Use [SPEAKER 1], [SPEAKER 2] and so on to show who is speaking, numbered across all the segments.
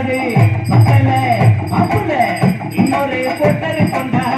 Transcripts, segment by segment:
[SPEAKER 1] கொண்டாரு
[SPEAKER 2] அப்பல இன்னொரு போட்டரு கொண்டாரு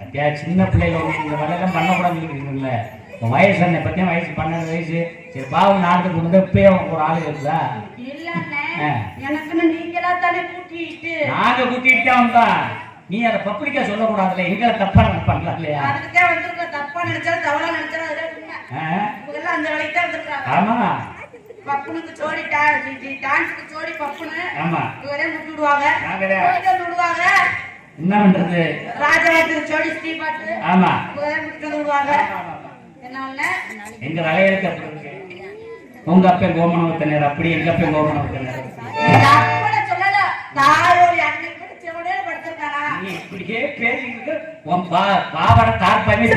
[SPEAKER 1] பத்தியா சின்ன வந்து இந்த வேலையெல்லாம் பண்ணக்கூடாதுன்னு உன் வயசு என்ன பத்தியா வயசு? பன்னெண்டு வயசு. சரி பாவம் நாட்டுக்கு கொண்டு வந்து இப்பயே ஒரு ஆளு இருக்குதா?
[SPEAKER 2] தானே
[SPEAKER 1] நாங்க கூட்டிட்டு வந்தான் நீ அதை பப்ளிக்கா சொல்லக்கூடாதுல்ல. எங்களை தப்பா பண்ணலாம் இல்லையா?
[SPEAKER 2] தப்பா நினைச்சாலும் தவறா நினைச்சாலும் அந்த வேலைக்கு தான்
[SPEAKER 1] ஆமா.
[SPEAKER 2] பப்புனுக்கு ஜோடி டா- டி- டி- டான்ஸுக்கு ஜோடி பப்புனு.
[SPEAKER 1] ஆமா.
[SPEAKER 2] இவரே முட்டு விடுவாங்க. விடுவாங்க.
[SPEAKER 1] என்ன பண்றது?
[SPEAKER 2] ஜோடி ஸ்ரீபாட்டு
[SPEAKER 1] ஆமா.
[SPEAKER 2] ஒண்ணு
[SPEAKER 1] எங்க வளையலுக்கு அப்படி இருக்கு? உங்க அப்பன் கோமனவத்தனர் அப்படி எங்க
[SPEAKER 2] படுத்திருக்கானா?
[SPEAKER 1] நீ இப்படியே பேசிக்கிட்டு உன் பா பாவாடை தார் பண்ணி